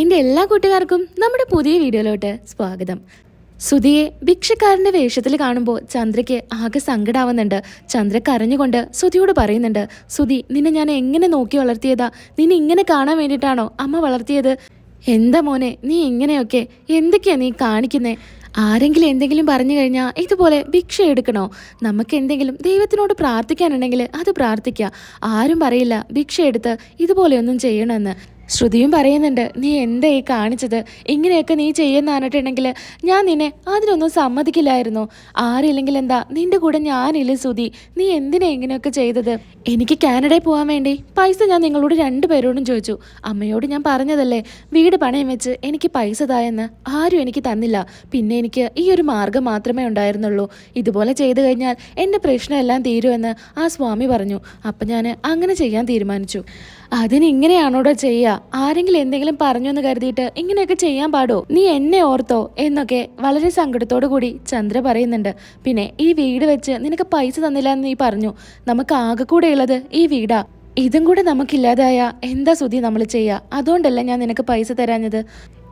എന്റെ എല്ലാ കൂട്ടുകാർക്കും നമ്മുടെ പുതിയ വീഡിയോയിലോട്ട് സ്വാഗതം. സുധിയെ ഭിക്ഷക്കാരന്റെ വേഷത്തിൽ കാണുമ്പോൾ ചന്ദ്രയ്ക്ക് ആകെ സങ്കടാവുന്നുണ്ട്. ചന്ദ്ര കരഞ്ഞുകൊണ്ട് സുധിയോട് പറയുന്നുണ്ട് സുധി നിന്നെ ഞാൻ എങ്ങനെ നോക്കി വളർത്തിയതാ? നിന്നെ ഇങ്ങനെ കാണാൻ വേണ്ടിയിട്ടാണോ അമ്മ വളർത്തിയത്? എന്താ മോനെ നീ ഇങ്ങനെയൊക്കെ എന്തൊക്കെയാ നീ കാണിക്കുന്നേ? ആരെങ്കിലും എന്തെങ്കിലും പറഞ്ഞു കഴിഞ്ഞാൽ ഇതുപോലെ ഭിക്ഷ എടുക്കണോ? നമുക്ക് എന്തെങ്കിലും ദൈവത്തിനോട് പ്രാർത്ഥിക്കാനുണ്ടെങ്കിൽ അത് പ്രാർത്ഥിക്കുക ആരും പറയില്ല ഭിക്ഷ എടുത്ത് ഇതുപോലെയൊന്നും ചെയ്യണമെന്ന്. ശ്രുതിയും പറയുന്നുണ്ട് നീ എന്താ ഈ കാണിച്ചത്? ഇങ്ങനെയൊക്കെ നീ ചെയ്യുന്ന പറഞ്ഞിട്ടുണ്ടെങ്കിൽ ഞാൻ നിന്നെ അതിനൊന്നും സമ്മതിക്കില്ലായിരുന്നു. ആരില്ലെങ്കിൽ എന്താ? നിന്റെ കൂടെ ഞാനില്ല ശ്രുതി? നീ എന്തിനാ ഇങ്ങനെയൊക്കെ ചെയ്തത്? എനിക്ക് കാനഡയിൽ പോകാൻ വേണ്ടി പൈസ ഞാൻ നിങ്ങളോട് രണ്ടുപേരോടും ചോദിച്ചു. അമ്മയോട് ഞാൻ പറഞ്ഞതല്ലേ വീട് പണയം വെച്ച് എനിക്ക് പൈസ തായെന്ന് ആരും എനിക്ക് തന്നില്ല. പിന്നെ എനിക്ക് ഈ ഒരു മാർഗം മാത്രമേ ഉണ്ടായിരുന്നുള്ളൂ. ഇതുപോലെ ചെയ്തു കഴിഞ്ഞാൽ എന്റെ പ്രശ്നമെല്ലാം തീരുമെന്ന് ആ സ്വാമി പറഞ്ഞു. അപ്പം ഞാൻ അങ്ങനെ ചെയ്യാൻ തീരുമാനിച്ചു. അതിന് ഇങ്ങനെയാണോടോ ചെയ്യുക ആരെങ്കിലും എന്തെങ്കിലും പറഞ്ഞു എന്ന് കരുതിയിട്ട് ഇങ്ങനെയൊക്കെ ചെയ്യാൻ പാടോ? നീ എന്നെ ഓർത്തോ? എന്നൊക്കെ വളരെ സങ്കടത്തോടു കൂടി ചന്ദ്ര പറയുന്നുണ്ട്. പിന്നെ ഈ വീട് വെച്ച് നിനക്ക് പൈസ തന്നില്ല എന്ന് നീ പറഞ്ഞു. നമുക്ക് ആകെ കൂടെ ഉള്ളത് ഈ വീടാ. ഇതും കൂടെ നമുക്കില്ലാതായ എന്താ സുതി നമ്മൾ ചെയ്യുക അതുകൊണ്ടല്ല ഞാൻ നിനക്ക് പൈസ തരാഞ്ഞത്.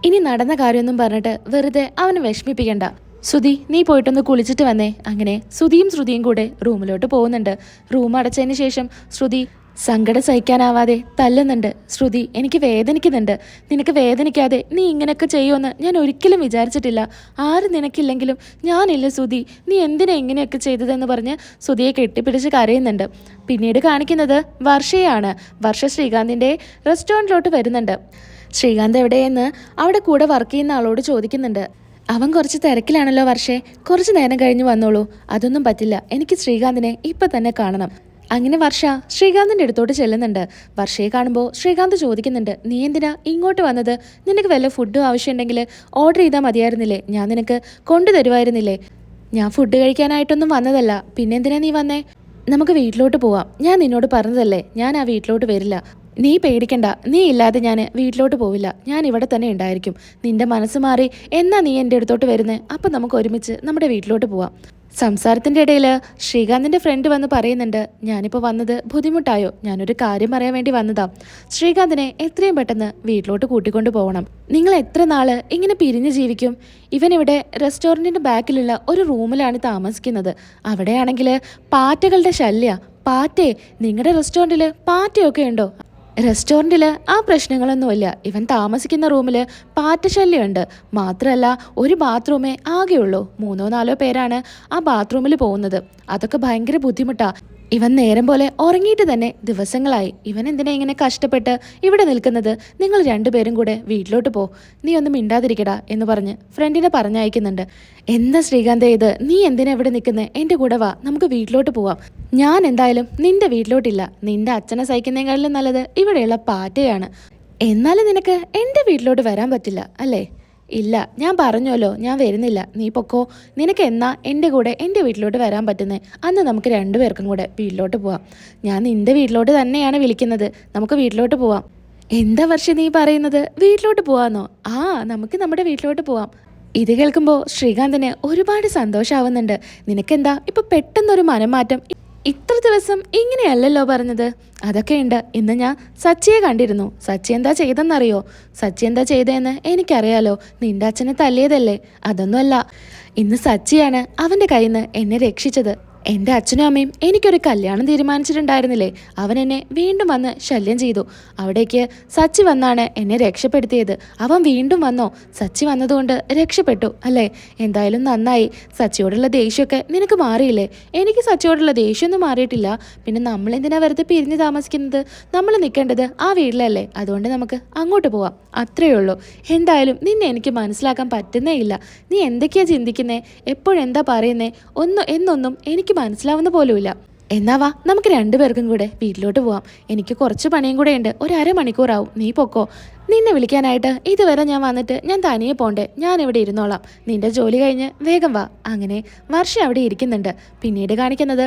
ഇനി നടന്ന കാര്യമൊന്നും പറഞ്ഞിട്ട് വെറുതെ അവനെ വിഷമിപ്പിക്കണ്ട. സുധി നീ പോയിട്ടൊന്ന് കുളിച്ചിട്ട് വന്നേ. അങ്ങനെ സുധിയും ശ്രുതിയും കൂടെ റൂമിലോട്ട് പോകുന്നുണ്ട്. റൂം അടച്ചതിന് ശേഷം ശ്രുതി സങ്കടം സഹിക്കാനാവാതെ തല്ലുന്നുണ്ട്. ശ്രുതി എനിക്ക് വേദനിക്കുന്നുണ്ട്. നിനക്ക് വേദനിക്കാതെ നീ ഇങ്ങനെയൊക്കെ ചെയ്യുമെന്ന് ഞാൻ ഒരിക്കലും വിചാരിച്ചിട്ടില്ല. ആരും നിനക്കില്ലെങ്കിലും ഞാനില്ല ശ്രുതി. നീ എന്തിനാ ഇങ്ങനെയൊക്കെ ചെയ്തതെന്ന് പറഞ്ഞ് ശ്രുതിയെ കെട്ടിപ്പിടിച്ച് കരയുന്നുണ്ട്. പിന്നീട് കാണിക്കുന്നത് വർഷയാണ്. വർഷ ശ്രീകാന്തിന്റെ റെസ്റ്റോറന്റിലോട്ട് വരുന്നുണ്ട്. ശ്രീകാന്ത് എവിടെയെന്ന് അവിടെ കൂടെ വർക്ക് ചെയ്യുന്ന ആളോട് ചോദിക്കുന്നുണ്ട്. അവൻ കുറച്ച് തിരക്കിലാണല്ലോ വർഷേ. കുറച്ച് നേരം കഴിഞ്ഞ് വന്നോളൂ. അതൊന്നും പറ്റില്ല. എനിക്ക് ശ്രീകാന്തിനെ ഇപ്പം തന്നെ കാണണം. അങ്ങനെ വർഷ ശ്രീകാന്തിന്റെ അടുത്തോട്ട് ചെല്ലുന്നുണ്ട്. വർഷയെ കാണുമ്പോൾ ശ്രീകാന്ത് ചോദിക്കുന്നുണ്ട് നീ എന്തിനാ ഇങ്ങോട്ട് വന്നത്? നിനക്ക് വല്ല ഫുഡും ആവശ്യമുണ്ടെങ്കിൽ ഓർഡർ ചെയ്താൽ മതിയായിരുന്നില്ലേ? ഞാൻ നിനക്ക് കൊണ്ടുതരുമായിരുന്നില്ലേ ഞാൻ ഫുഡ് കഴിക്കാനായിട്ടൊന്നും വന്നതല്ല. പിന്നെന്തിനാ നീ വന്നേ? നമുക്ക് വീട്ടിലോട്ട് പോവാം. ഞാൻ നിന്നോട് പറഞ്ഞതല്ലേ? ഞാൻ ആ വീട്ടിലോട്ട് വരില്ല. നീ പേടിക്കണ്ട നീ ഇല്ലാതെ ഞാൻ വീട്ടിലോട്ട് പോവില്ല. ഞാൻ ഇവിടെ തന്നെ ഉണ്ടായിരിക്കും. നിന്റെ മനസ്സ് മാറി എന്നാ നീ എന്റെ അടുത്തോട്ട് വരുന്നത് അപ്പം നമുക്ക് ഒരുമിച്ച് നമ്മുടെ വീട്ടിലോട്ട് പോവാം. സംസാരത്തിന്റെ ഇടയിൽ ശ്രീകാന്തിന്റെ ഫ്രണ്ട് വന്ന് പറയുന്നുണ്ട് ഞാനിപ്പോൾ വന്നത് ബുദ്ധിമുട്ടായോ? ഞാനൊരു കാര്യം പറയാൻ വേണ്ടി വന്നതാ. ശ്രീകാന്തിനെ എത്രയും പെട്ടെന്ന് വീട്ടിലോട്ട് കൂട്ടിക്കൊണ്ടു പോകണം നിങ്ങൾ എത്ര നാൾ ഇങ്ങനെ പിരിഞ്ഞു ജീവിക്കും? ഇവനിവിടെ റെസ്റ്റോറന്റിന്റെ ബാക്കിലുള്ള ഒരു റൂമിലാണ് താമസിക്കുന്നത്. അവിടെയാണെങ്കിൽ പാറ്റകളുടെ ശല്യ. പാറ്റേ നിങ്ങളുടെ റെസ്റ്റോറന്റിൽ പാറ്റയൊക്കെ ഉണ്ടോ? റെസ്റ്റോറന്റിൽ ആ പ്രശ്നങ്ങളൊന്നുമില്ല. ഇവൻ താമസിക്കുന്ന റൂമിൽ പാറ്റശല്യമുണ്ട്. മാത്രമല്ല ഒരു ബാത്റൂമേ ആകെയുള്ളൂ. മൂന്നോ നാലോ പേരാണ് ആ ബാത്റൂമിൽ പോകുന്നത്. അതൊക്കെ ഭയങ്കര ബുദ്ധിമുട്ടാണ് ഇവൻ നേരം പോലെ ഉറങ്ങിയിട്ട് തന്നെ ദിവസങ്ങളായി. ഇവൻ എന്തിനാ ഇങ്ങനെ കഷ്ടപ്പെട്ട് ഇവിടെ നിൽക്കുന്നത്? നിങ്ങൾ രണ്ടുപേരും കൂടെ വീട്ടിലോട്ട് പോ. നീ ഒന്നും മിണ്ടാതിരിക്കടാ എന്ന് പറഞ്ഞ് ഫ്രണ്ടിനെ പറഞ്ഞയക്കുന്നുണ്ട്. എന്താ ശ്രീകാന്ത് ഇത്? നീ എന്തിനാ ഇവിടെ നിൽക്കുന്നത് എന്റെ കൂടെ വാ. നമുക്ക് വീട്ടിലോട്ട് പോവാം. ഞാൻ എന്തായാലും നിന്റെ വീട്ടിലോട്ടില്ല. നിന്റെ അച്ഛനെ സഹിക്കുന്നതിനേക്കാളും നല്ലത് ഇവിടെയുള്ള പാറ്റയാണ്. എന്നാലും നിനക്ക് എന്റെ വീട്ടിലോട്ട് വരാൻ പറ്റില്ല അല്ലേ? ഇല്ല ഞാൻ പറഞ്ഞല്ലോ ഞാൻ വരുന്നില്ല. നീ പൊക്കോ. നിനക്ക് എന്നാ എന്റെ കൂടെ എന്റെ വീട്ടിലോട്ട് വരാൻ പറ്റുന്നേ? അന്ന് നമുക്ക് രണ്ടുപേർക്കും കൂടെ വീട്ടിലോട്ട് പോവാം. ഞാൻ നിന്റെ വീട്ടിലോട്ട് തന്നെയാണ് വിളിക്കുന്നത്. നമുക്ക് വീട്ടിലോട്ട് പോവാം. എന്താ വർഷം നീ പറയുന്നത്? വീട്ടിലോട്ട് പോവാന്നോ? ആ നമുക്ക് നമ്മുടെ വീട്ടിലോട്ട് പോവാം. ഇത് കേൾക്കുമ്പോൾ ശ്രീകാന്തിന് ഒരുപാട് സന്തോഷമാവുന്നുണ്ട് നിനക്കെന്താ? ഇപ്പൊ പെട്ടെന്നൊരു മനംമാറ്റം ഇത്ര ദിവസം ഇങ്ങനെയല്ലല്ലോ പറഞ്ഞത്. അതൊക്കെ ഉണ്ട്. ഇന്ന് ഞാൻ സച്ചിയെ കണ്ടിരുന്നു. സച്ചി എന്താ ചെയ്തെന്നറിയോ? സച്ചി എന്താ ചെയ്തതെന്ന് എനിക്കറിയാലോ. നിന്റെ അച്ഛനെ തല്ലിയതല്ലേ? അതൊന്നുമല്ല. ഇന്ന് സച്ചിയാണ് അവന്റെ കയ്യിൽ നിന്ന് എന്നെ രക്ഷിച്ചത്. എന്റെ അച്ഛനും അമ്മയും എനിക്കൊരു കല്യാണം തീരുമാനിച്ചിട്ടുണ്ടായിരുന്നില്ലേ? അവൻ എന്നെ വീണ്ടും വന്ന് ശല്യം ചെയ്തു. അവിടേക്ക് സച്ചി വന്നാണ് എന്നെ രക്ഷപ്പെടുത്തിയത്. അവൻ വീണ്ടും വന്നോ? സച്ചി വന്നതുകൊണ്ട് രക്ഷപ്പെട്ടു അല്ലേ? എന്തായാലും നന്നായി. സച്ചിയോടുള്ള ദേഷ്യമൊക്കെ നിനക്ക് മാറിയില്ലേ? എനിക്ക് സച്ചിയോടുള്ള ദേഷ്യമൊന്നും മാറിയിട്ടില്ല. പിന്നെ നമ്മൾ എന്തിനാ വെറുതെ പിരിഞ്ഞ് താമസിക്കുന്നത്? നമ്മൾ നിൽക്കേണ്ടത് ആ വീട്ടിലല്ലേ? അതുകൊണ്ട് നമുക്ക് അങ്ങോട്ട് പോവാം. അത്രയേ ഉള്ളൂ. എന്തായാലും നിന്നെ എനിക്ക് മനസ്സിലാക്കാൻ പറ്റുന്നേ ഇല്ല. നീ എന്തൊക്കെയാ ചിന്തിക്കുന്നേ? എപ്പോഴെന്താ പറയുന്നേ? ഒന്നും എന്നൊന്നും എനിക്ക് മനസ്സിലാവുന്ന പോലുമില്ല. എന്നാ വാ നമുക്ക് രണ്ടുപേർക്കും കൂടെ വീട്ടിലോട്ട് പോവാം. എനിക്ക് കുറച്ച് പണിയും കൂടെ ഉണ്ട്. ഒരു അരമണിക്കൂറാവും. നീ പൊക്കോ. നിന്നെ വിളിക്കാനായിട്ട് ഇതുവരെ ഞാൻ വന്നിട്ട് ഞാൻ തനിയെ പോണ്ടേ. ഞാൻ ഇവിടെ ഇരുന്നോളാം. നിന്റെ ജോലി കഴിഞ്ഞ് വേഗം വാ. അങ്ങനെ വർഷം അവിടെ ഇരിക്കുന്നുണ്ട്. പിന്നീട് കാണിക്കുന്നത്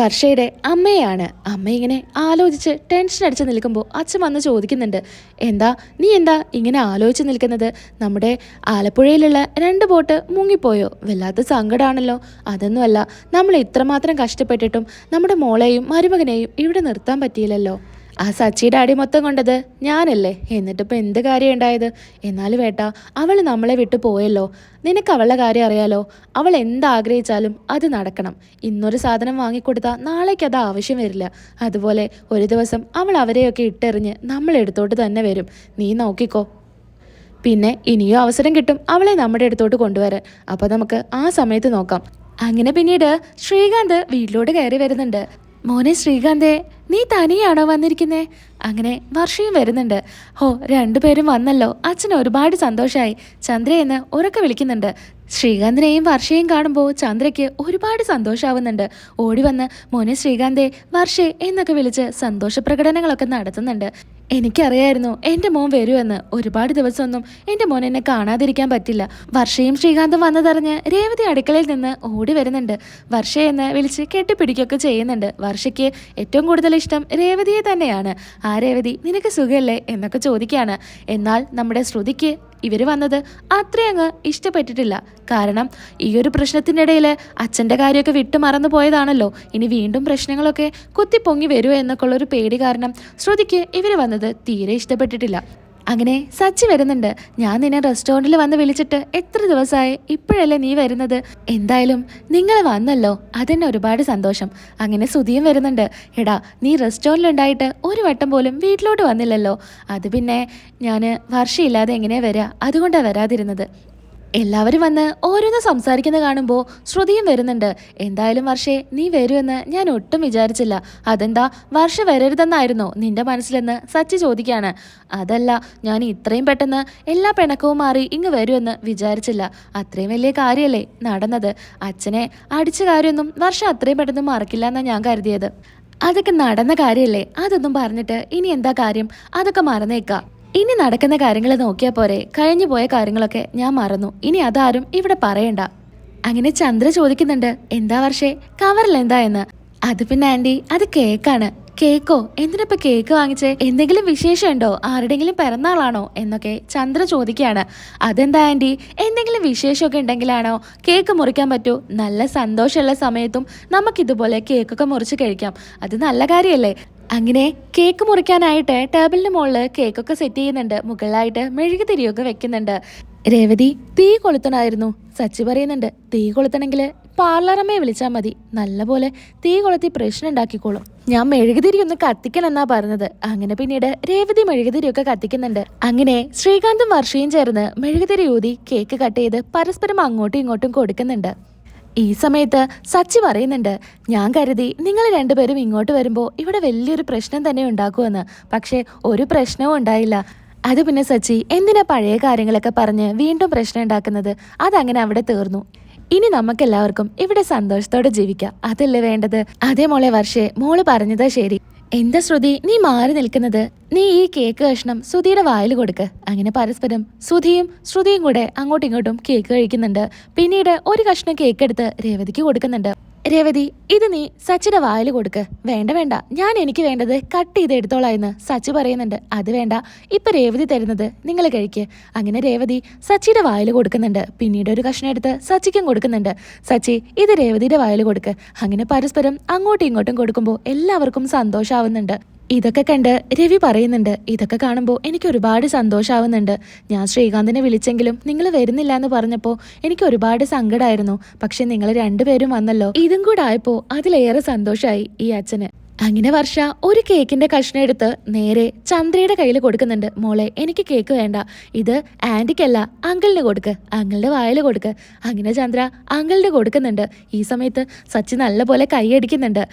വർഷയുടെ അമ്മയാണ്. അമ്മ ഇങ്ങനെ ആലോചിച്ച് ടെൻഷൻ അടിച്ച് നിൽക്കുമ്പോൾ അച്ഛൻ വന്ന് ചോദിക്കുന്നുണ്ട്. എന്താ? നീ എന്താ ഇങ്ങനെ ആലോചിച്ച് നിൽക്കുന്നത്? നമ്മുടെ ആലപ്പുഴയിലുള്ള രണ്ട് ബോട്ട് മുങ്ങിപ്പോയോ? വല്ലാത്ത സങ്കടമാണല്ലോ അതൊന്നുമല്ല നമ്മൾ ഇത്രമാത്രം കഷ്ടപ്പെട്ടിട്ടും നമ്മുടെ മോളെയും മരുമകനെയും ഇവിടെ നിർത്താൻ പറ്റിയില്ലല്ലോ. ആ സച്ചിയുടെ അടി മൊത്തം കൊണ്ടത് ഞാനല്ലേ? എന്നിട്ടിപ്പോൾ എന്ത് കാര്യം ഉണ്ടായത്? എന്നാലും വേട്ടാ അവൾ നമ്മളെ വിട്ടു പോയല്ലോ. നിനക്ക് അവളുടെ കാര്യം അറിയാലോ? അവൾ എന്താഗ്രഹിച്ചാലും അത് നടക്കണം. ഇന്നൊരു സാധനം വാങ്ങിക്കൊടുത്താൽ നാളേക്ക് അത് ആവശ്യം വരില്ല. അതുപോലെ ഒരു ദിവസം അവൾ അവരെയൊക്കെ ഇട്ടെറിഞ്ഞ് നമ്മളെടുത്തോട്ട് തന്നെ വരും. നീ നോക്കിക്കോ. പിന്നെ ഇനിയോ അവസരം കിട്ടും അവളെ നമ്മുടെ അടുത്തോട്ട് കൊണ്ടുവരാൻ. അപ്പോൾ നമുക്ക് ആ സമയത്ത് നോക്കാം. അങ്ങനെ പിന്നീട് ശ്രീകാന്ത് വീട്ടിലോട്ട് കയറി വരുന്നുണ്ട്. മോനെ ശ്രീകാന്തേ നീ തനിയാണോ വന്നിരിക്കുന്നേ? അങ്ങനെ വർഷയും വരുന്നുണ്ട്. ഹോ രണ്ടുപേരും വന്നല്ലോ. അച്ഛന് ഒരുപാട് സന്തോഷമായി ചന്ദ്രയെന്ന് ഉറക്കെ വിളിക്കുന്നുണ്ട്. ശ്രീകാന്തിനെയും വർഷയും കാണുമ്പോൾ ചന്ദ്രയ്ക്ക് ഒരുപാട് സന്തോഷമാവുന്നുണ്ട് ഓടി വന്ന് മോനെ ശ്രീകാന്തേ വർഷേ എന്നൊക്കെ വിളിച്ച് സന്തോഷ പ്രകടനങ്ങളൊക്കെ നടത്തുന്നുണ്ട്. എനിക്കറിയായിരുന്നു എന്റെ മോൻ വരുമെന്ന്. ഒരുപാട് ദിവസമൊന്നും എന്റെ മോൻ എന്നെ കാണാതിരിക്കാൻ പറ്റില്ല. വർഷയും ശ്രീകാന്തും വന്നതറിഞ്ഞ് രേവതി അടുക്കളയിൽ നിന്ന് ഓടി വരുന്നുണ്ട്. വർഷയെന്ന് വിളിച്ച് കെട്ടിപ്പിടിക്കുകയൊക്കെ ചെയ്യുന്നുണ്ട്. വർഷയ്ക്ക് ഏറ്റവും കൂടുതൽ ഇഷ്ടം രേവതിയെ തന്നെയാണ്. ആ രേവതി നിനക്ക് സുഖമല്ലേ എന്നൊക്കെ ചോദിക്കുകയാണ്. എന്നാൽ നമ്മുടെ ശ്രുതിക്ക് ഇവർ വന്നത് അത്രയങ്ങ് ഇഷ്ടപ്പെട്ടിട്ടില്ല. കാരണം ഈ ഒരു പ്രശ്നത്തിനിടയിൽ അച്ഛന്റെ കാര്യമൊക്കെ വിട്ടു മറന്നു പോയതാണല്ലോ. ഇനി വീണ്ടും പ്രശ്നങ്ങളൊക്കെ കുത്തിപ്പൊങ്ങി വരുമോ എന്നൊക്കെ ഉള്ളൊരു പേടി കാരണം ശ്രുതിക്ക് ഇവർ വന്നത് തീരെ ഇഷ്ടപ്പെട്ടിട്ടില്ല. അങ്ങനെ സച്ചി വരുന്നുണ്ട്. ഞാൻ നിന്നെ റെസ്റ്റോറന്റിൽ വന്ന് വിളിച്ചിട്ട് എത്ര ദിവസമായി ഇപ്പോഴല്ലേ നീ വരുന്നത്? എന്തായാലും നിങ്ങൾ വന്നല്ലോ. അതെന്നെ ഒരുപാട് സന്തോഷം. അങ്ങനെ സുധിയും വരുന്നുണ്ട്. എടാ നീ റെസ്റ്റോറന്റിൽ ഉണ്ടായിട്ട് ഒരു വട്ടം പോലും വീട്ടിലോട്ട് വന്നില്ലല്ലോ. അത് പിന്നെ ഞാൻ വർഷയില്ലാതെ എങ്ങനെയാണ് വരിക അതുകൊണ്ടാണ് വരാതിരുന്നത്. എല്ലാവരും വന്ന് ഓരോന്ന് സംസാരിക്കുന്ന കാണുമ്പോൾ ശ്രുതിയും വരുന്നുണ്ട്. എന്തായാലും വർഷേ നീ വരുമെന്ന് ഞാൻ ഒട്ടും വിചാരിച്ചില്ല. അതെന്താ വർഷ വരരുതെന്നായിരുന്നോ നിന്റെ മനസ്സിലെന്ന് സച്ചി ചോദിക്കുകയാണ് അതല്ല ഞാൻ ഇത്രയും പെട്ടെന്ന് എല്ലാ പിണക്കവും മാറി ഇങ്ങ് വരുമെന്ന് വിചാരിച്ചില്ല. അത്രയും വലിയ കാര്യമല്ലേ നടന്നത്. അച്ഛനെ അടിച്ച കാര്യമൊന്നും വർഷം അത്രയും പെട്ടെന്ന് മറക്കില്ല എന്നാണ് ഞാൻ കരുതിയത്. അതൊക്കെ നടന്ന കാര്യമല്ലേ അതൊന്നും പറഞ്ഞിട്ട് ഇനി എന്താ കാര്യം? അതൊക്കെ മറന്നേക്കാം. ഇനി നടക്കുന്ന കാര്യങ്ങൾ നോക്കിയാൽ പോരെ. കഴിഞ്ഞു പോയ കാര്യങ്ങളൊക്കെ ഞാൻ മറന്നു. ഇനി അതാരും ഇവിടെ പറയണ്ട. അങ്ങനെ ചന്ദ്ര ചോദിക്കുന്നുണ്ട് എന്താ വർഷേ? കവറിൽ എന്താ എന്ന്? അത് പിന്നെ ആന്റി അത് കേക്കാണ്. കേക്കോ? എന്തിനപ്പോ കേക്ക് വാങ്ങിച്ചേ? എന്തെങ്കിലും വിശേഷമുണ്ടോ? ആരുടെങ്കിലും പിറന്നാളാണോ? എന്നൊക്കെ ചന്ദ്ര ചോദിക്കുകയാണ്. അതെന്താ ആന്റി? എന്തെങ്കിലും വിശേഷമൊക്കെ ഉണ്ടെങ്കിലാണോ? കേക്ക് മുറിക്കാൻ പറ്റൂ? നല്ല സന്തോഷമുള്ള സമയത്തും നമുക്കിതുപോലെ കേക്കൊക്കെ മുറിച്ച് കഴിക്കാം. അത് നല്ല കാര്യമല്ലേ? അങ്ങനെ കേക്ക് മുറിക്കാനായിട്ട് ടേബിളിന് മുകളിൽ കേക്കൊക്കെ സെറ്റ് ചെയ്യുന്നുണ്ട്. മുകളിലായിട്ട് മെഴുകുതിരിയൊക്കെ വെക്കുന്നുണ്ട്. രേവതി തീ കൊളുത്തണമായിരുന്നു സച്ചി പറയുന്നുണ്ട് തീ കൊളുത്തണമെങ്കിൽ പാർലറമ്മയെ വിളിച്ചാൽ മതി. നല്ലപോലെ തീ കൊളുത്തി പ്രശ്നം ഉണ്ടാക്കിക്കോളും. ഞാൻ മെഴുകുതിരി ഒന്ന് കത്തിക്കണമെന്നാ പറഞ്ഞത്. അങ്ങനെ പിന്നീട് രേവതി മെഴുകുതിരിയൊക്കെ കത്തിക്കുന്നുണ്ട്. അങ്ങനെ ശ്രീകാന്തും വർഷയും ചേർന്ന് മെഴുകുതിരി ഊതി കേക്ക് കട്ട് ചെയ്ത് പരസ്പരം അങ്ങോട്ടും ഇങ്ങോട്ടും കൊടുക്കുന്നുണ്ട്. ഈ സമയത്ത് സച്ചി പറയുന്നുണ്ട് ഞാൻ കരുതി നിങ്ങൾ രണ്ടുപേരും ഇങ്ങോട്ട് വരുമ്പോൾ ഇവിടെ വലിയൊരു പ്രശ്നം തന്നെ ഉണ്ടാക്കുമെന്ന്. പക്ഷേ ഒരു പ്രശ്നവും ഉണ്ടായില്ല. അത് പിന്നെ സച്ചി എന്തിനാ പഴയ കാര്യങ്ങളൊക്കെ പറഞ്ഞ് വീണ്ടും പ്രശ്നം ഉണ്ടാക്കുന്നത്? അതങ്ങനെ അവിടെ തീർന്നു. ഇനി നമുക്കെല്ലാവർക്കും ഇവിടെ സന്തോഷത്തോടെ ജീവിക്കാം. അതല്ലേ വേണ്ടത്? അതേ മോളെ വർഷേ മോൾ പറഞ്ഞതാ ശരി. എന്താ ശ്രുതി നീ മാറി നിൽക്കുന്നത്? നീ ഈ കേക്ക് കഷ്ണം ശ്രുതിയുടെ വായിൽ കൊടുക്ക്. അങ്ങനെ പരസ്പരം ശ്രുതിയും ശ്രുതിയും കൂടെ അങ്ങോട്ടും ഇങ്ങോട്ടും കേക്ക് കഴിക്കുന്നുണ്ട്. പിന്നീട് ഒരു കഷ്ണം കേക്ക് എടുത്ത് രേവതിക്ക് കൊടുക്കുന്നുണ്ട്. രേവതി ഇത് നീ സച്ചിയുടെ വായിൽ കൊടുക്ക്. വേണ്ട വേണ്ട. ഞാൻ എനിക്ക് വേണ്ടത് കട്ട് ചെയ്ത് എടുത്തോളാം എന്ന് സച്ചി പറയുന്നുണ്ട്. അത് വേണ്ട. ഇപ്പൊ രേവതി തരുന്നത് നിങ്ങൾ കഴിക്ക്. അങ്ങനെ രേവതി സച്ചിയുടെ വായിൽ കൊടുക്കുന്നുണ്ട്. പിന്നീട് ഒരു കഷ്ണം എടുത്ത് സച്ചിക്കും കൊടുക്കുന്നുണ്ട്. സച്ചി ഇത് രേവതിയുടെ വായിൽ കൊടുക്ക്. അങ്ങനെ പരസ്പരം അങ്ങോട്ടും ഇങ്ങോട്ടും കൊടുക്കുമ്പോൾ എല്ലാവർക്കും സന്തോഷാവുന്നുണ്ട്. ഇതൊക്കെ കണ്ട് രവി പറയുന്നുണ്ട് ഇതൊക്കെ കാണുമ്പോൾ എനിക്ക് ഒരുപാട് സന്തോഷമാവുന്നുണ്ട് ഞാൻ ശ്രീകാന്തിനെ വിളിച്ചെങ്കിലും നിങ്ങൾ വരുന്നില്ല എന്ന് പറഞ്ഞപ്പോൾ എനിക്ക് ഒരുപാട് സങ്കടമായിരുന്നു പക്ഷെ നിങ്ങൾ രണ്ടുപേരും വന്നല്ലോ. ഇതും കൂടെ ആയപ്പോൾ അതിലേറെ സന്തോഷമായി ഈ അച്ഛന്. അങ്ങനെ വർഷ ഒരു കേക്കിന്റെ കഷ്ണം എടുത്ത് നേരെ ചന്ദ്രയുടെ കയ്യിൽ കൊടുക്കുന്നുണ്ട്. മോളെ എനിക്ക് കേക്ക് വേണ്ട. ഇത് ആന്റിക്കല്ല അങ്കിളിന് കൊടുക്ക്. അങ്കിളുടെ വായിൽ കൊടുക്ക്. അങ്ങനെ ചന്ദ്ര അങ്കിളിന് കൊടുക്കുന്നുണ്ട്. ഈ സമയത്ത് സച്ചി നല്ലപോലെ കൈയടിക്കുന്നുണ്ട്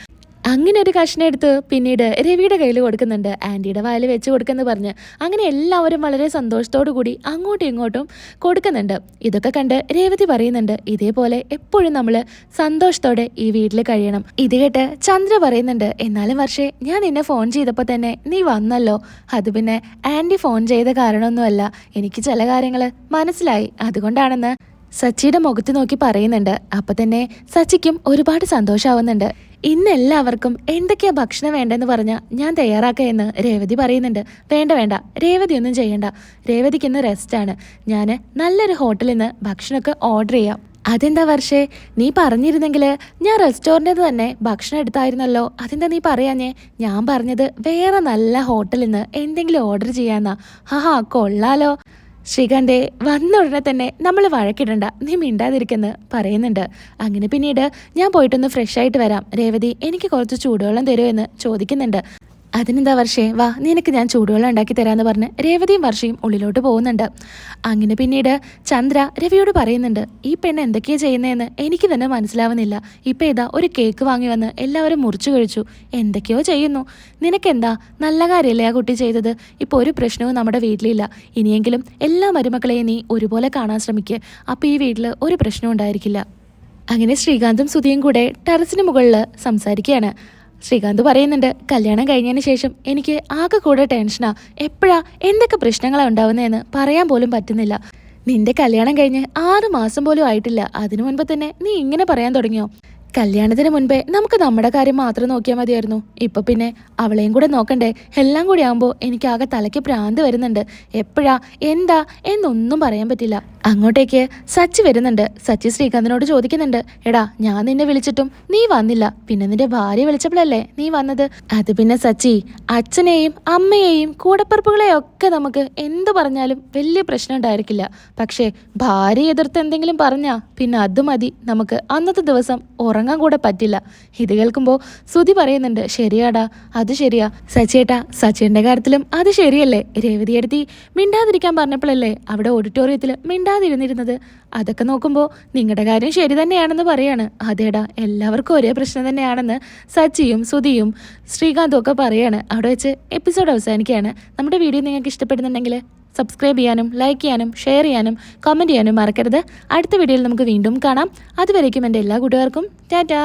അങ്ങനെ ഒരു കഷ്ണം എടുത്ത് പിന്നീട് രവിയുടെ കയ്യിൽ കൊടുക്കുന്നുണ്ട്. ആന്റിയുടെ വായിൽ വെച്ച് കൊടുക്കുന്നു പറഞ്ഞ് അങ്ങനെ എല്ലാവരും വളരെ സന്തോഷത്തോടു കൂടി അങ്ങോട്ടും ഇങ്ങോട്ടും കൊടുക്കുന്നുണ്ട്. ഇതൊക്കെ കണ്ട് രേവതി പറയുന്നുണ്ട് ഇതേപോലെ എപ്പോഴും നമ്മൾ സന്തോഷത്തോടെ ഈ വീട്ടിൽ കഴിയണം. ഇത് കേട്ട് ചന്ദ്ര പറയുന്നുണ്ട് എന്നാലും വർഷേ ഞാൻ നിന്നെ ഫോൺ ചെയ്തപ്പോൾ തന്നെ നീ വന്നല്ലോ. അത് പിന്നെ ആന്റി ഫോൺ ചെയ്ത കാരണമൊന്നുമല്ല. എനിക്ക് ചില കാര്യങ്ങൾ മനസ്സിലായി. അതുകൊണ്ടാണെന്ന് സച്ചിയുടെ മുഖത്ത് നോക്കി പറയുന്നുണ്ട്. അപ്പം തന്നെ സച്ചിക്കും ഒരുപാട് സന്തോഷാവുന്നുണ്ട്. ഇന്ന് എല്ലാവർക്കും എന്തൊക്കെയാ ഭക്ഷണം വേണ്ടെന്ന് പറഞ്ഞാൽ ഞാൻ തയ്യാറാക്കുക എന്ന് രേവതി പറയുന്നുണ്ട്. വേണ്ട വേണ്ട. രേവതി ഒന്നും ചെയ്യണ്ട. രേവതിക്ക് ഇന്ന് റെസ്റ്റാണ് ഞാൻ നല്ലൊരു ഹോട്ടലിൽ നിന്ന് ഭക്ഷണമൊക്കെ ഓർഡർ ചെയ്യാം. അതെന്താ വർഷേ? നീ പറഞ്ഞിരുന്നെങ്കിൽ ഞാൻ റെസ്റ്റോറന്റിൽ തന്നെ ഭക്ഷണം എടുത്തായിരുന്നല്ലോ. അതെന്താ നീ പറയാഞ്ഞേ? ഞാൻ പറഞ്ഞത് വേറെ നല്ല ഹോട്ടലിൽ നിന്ന് എന്തെങ്കിലും ഓർഡർ ചെയ്യാന്നാ. ഹാ കൊള്ളാലോ. ശ്രീകാന്തെ വന്ന ഉടനെ തന്നെ നമ്മൾ വഴക്കിടണ്ട. നീ മിണ്ടാതിരിക്കെന്ന് പറയുന്നുണ്ട്. അങ്ങനെ പിന്നീട് ഞാൻ പോയിട്ടൊന്ന് ഫ്രഷ് ആയിട്ട് വരാം. രേവതി എനിക്ക് കുറച്ച് ചൂടുവെള്ളം തരുമോ എന്ന് ചോദിക്കുന്നുണ്ട്. അതിനെന്താ വർഷേ? വാ നിനക്ക് ഞാൻ ചൂടുവെള്ളം ഉണ്ടാക്കി തരാമെന്ന് പറഞ്ഞ് രേവതിയും വർഷയും ഉള്ളിലോട്ട് പോകുന്നുണ്ട്. അങ്ങനെ പിന്നീട് ചന്ദ്ര രവിയോട് പറയുന്നുണ്ട് ഈ പെണ്ണ് എന്തൊക്കെയാ ചെയ്യുന്നതെന്ന് എനിക്ക് തന്നെ മനസ്സിലാവുന്നില്ല. ഇപ്പം ഇതാ ഒരു കേക്ക് വാങ്ങി വന്ന് എല്ലാവരും മുറിച്ചു കഴിച്ചു. എന്തൊക്കെയോ ചെയ്യുന്നു. നിനക്കെന്താ? നല്ല കാര്യമല്ലേ ആ കുട്ടി ചെയ്തത്? ഇപ്പോൾ ഒരു പ്രശ്നവും നമ്മുടെ വീട്ടിലില്ല. ഇനിയെങ്കിലും എല്ലാ മരുമക്കളെയും നീ ഒരുപോലെ കാണാൻ ശ്രമിക്കുക അപ്പോൾ ഈ വീട്ടിൽ ഒരു പ്രശ്നവും ഉണ്ടായിരിക്കില്ല. അങ്ങനെ ശ്രീകാന്തും സുധിയും കൂടെ ടെറസിന് മുകളിൽ സംസാരിക്കുകയാണ്. ശ്രീകാന്ത് പറയുന്നുണ്ട് കല്യാണം കഴിഞ്ഞതിന് ശേഷം എനിക്ക് ആകെ കൂടെ ടെൻഷനാ എപ്പോഴാ എന്തൊക്കെ പ്രശ്നങ്ങളാണ് ഉണ്ടാവുന്നതെന്ന് പറയാൻ പോലും പറ്റുന്നില്ല. നിന്റെ കല്യാണം കഴിഞ്ഞ് ആറ് മാസം പോലും ആയിട്ടില്ല. അതിനു മുൻപ് തന്നെ നീ ഇങ്ങനെ പറയാൻ തുടങ്ങിയോ? കല്യാണത്തിന് മുൻപേ നമുക്ക് നമ്മുടെ കാര്യം മാത്രം നോക്കിയാൽ മതിയായിരുന്നു. ഇപ്പൊ പിന്നെ അവളെയും കൂടെ നോക്കണ്ടേ? എല്ലാം കൂടി ആകുമ്പോൾ എനിക്ക് ആകെ തലയ്ക്ക് ഭ്രാന്ത് വരുന്നുണ്ട്. എപ്പോഴാ എന്താ എന്നൊന്നും പറയാൻ പറ്റില്ല. അങ്ങോട്ടേക്ക് സച്ചി വരുന്നുണ്ട്. സച്ചി ശ്രീകാന്തിനോട് ചോദിക്കുന്നുണ്ട്. എടാ ഞാൻ നിന്നെ വിളിച്ചിട്ടും നീ വന്നില്ല. പിന്നെ നിന്റെ ഭാര്യ വിളിച്ചപ്പോഴല്ലേ നീ വന്നത്? അത് പിന്നെ സച്ചി അച്ഛനെയും അമ്മയെയും കൂടപ്പറപ്പുകളെയൊക്കെ നമുക്ക് എന്ത് പറഞ്ഞാലും വലിയ പ്രശ്നം ഉണ്ടായിരിക്കില്ല. പക്ഷേ ഭാര്യ എതിർത്ത് എന്തെങ്കിലും പറഞ്ഞാ പിന്നെ അത് മതി. നമുക്ക് അന്നത്തെ ദിവസം ഉറങ്ങാൻ കൂടെ പറ്റില്ല. ഇത് കേൾക്കുമ്പോൾ ശ്രുതി പറയുന്നുണ്ട് ശരിയാടാ അത് ശരിയാ. സച്ചേട്ടാ സച്ചിയുടെ കാര്യത്തിലും അത് ശരിയല്ലേ? രേവതി എടുത്തി മിണ്ടാതിരിക്കാൻ പറഞ്ഞപ്പോഴല്ലേ അവിടെ ഓഡിറ്റോറിയത്തിൽ മിണ്ടാതിരുന്നിരുന്നത്? അതൊക്കെ നോക്കുമ്പോൾ നിങ്ങളുടെ കാര്യം ശരി തന്നെയാണെന്ന് പറയാണ്. അതേടാ എല്ലാവർക്കും ഒരേ പ്രശ്നം തന്നെയാണെന്ന് സച്ചിയും സുധിയും ശ്രീകാന്തും ഒക്കെ പറയാണ്. അവിടെ വെച്ച് എപ്പിസോഡ് അവസാനിക്കുകയാണ്. നമ്മുടെ വീഡിയോ നിങ്ങൾക്ക് ഇഷ്ടപ്പെടുന്നുണ്ടെങ്കിൽ സബ്സ്ക്രൈബ് ചെയ്യാനും ലൈക്ക് ചെയ്യാനും ഷെയർ ചെയ്യാനും കമന്റ് ചെയ്യാനും മറക്കരുത്. അടുത്ത വീഡിയോയിൽ നമുക്ക് വീണ്ടും കാണാം. അതുവരേക്കും എന്റെ എല്ലാ കൂട്ടുകാർക്കും টাটা